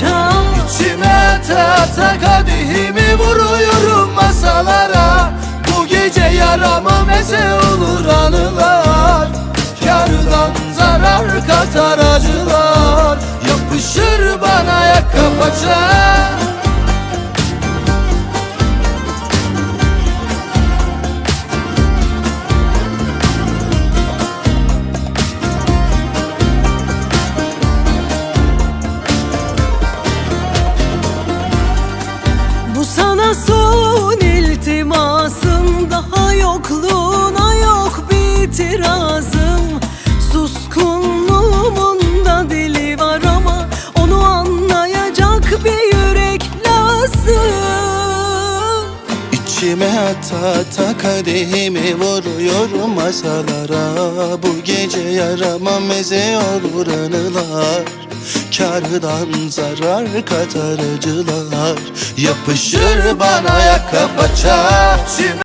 parça İçime tata kadehimi vuruyorum masalara. Bu gece yarama meze olur anılar. Kardan zarar katar acılar. Yapışır bana yaka paça. Son iltimasım Daha yokluğuna yok bir itirazım. Suskunluğumun da dili var ama Onu anlayacak bir yürek lazım. İçime ata ata kadehimi vuruyorum masalara. Bu gece yarama meze olur anılar Kardan zarar katar acılar Yapışır bana paça